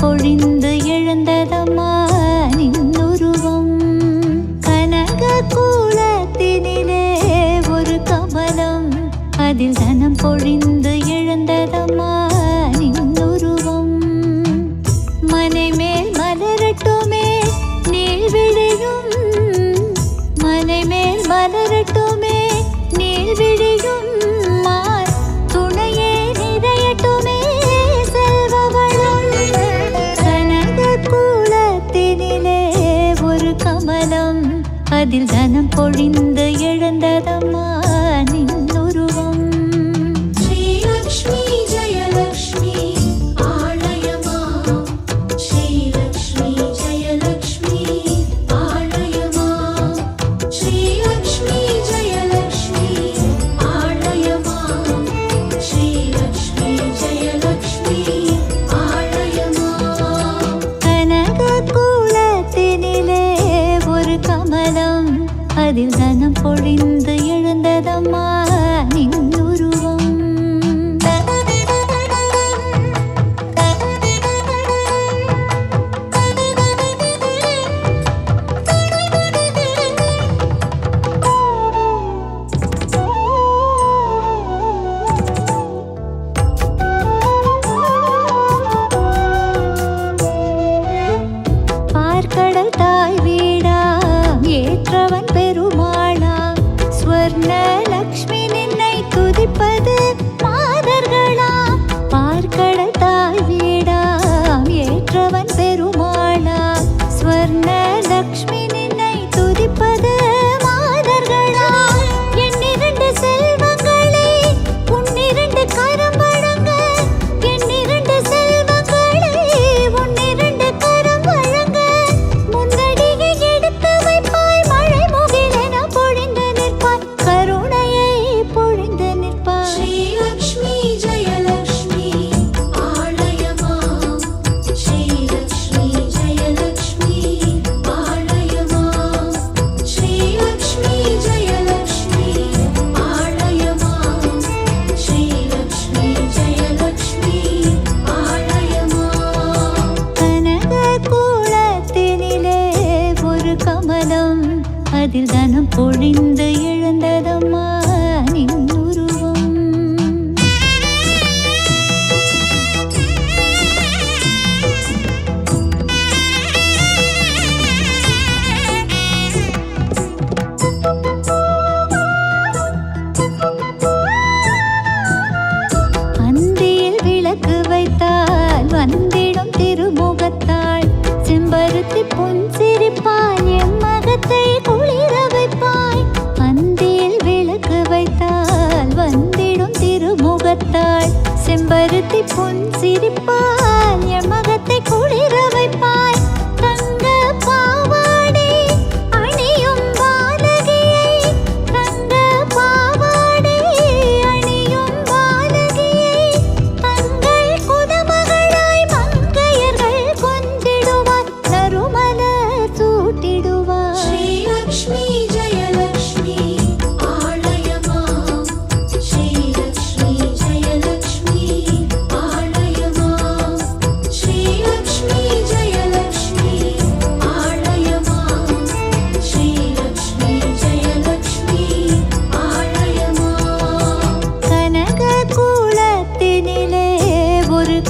பொழிந்து அதில் தனம் பொழிந்து எழுந்ததம்மா.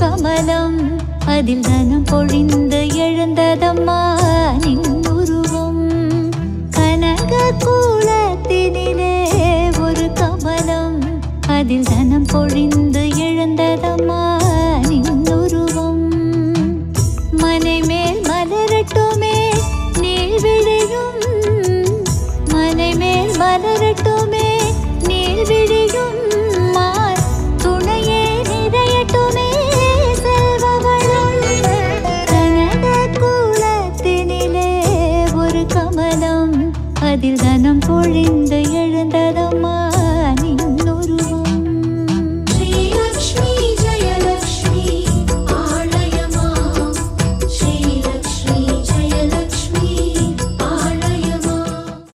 கமலம் அதில் தனம் பொழிந்து எழுந்ததம்மா நின் உருவம். கனக கூலத்தினிலே ஒரு கமலம் அதில் தனம் பொழிந்து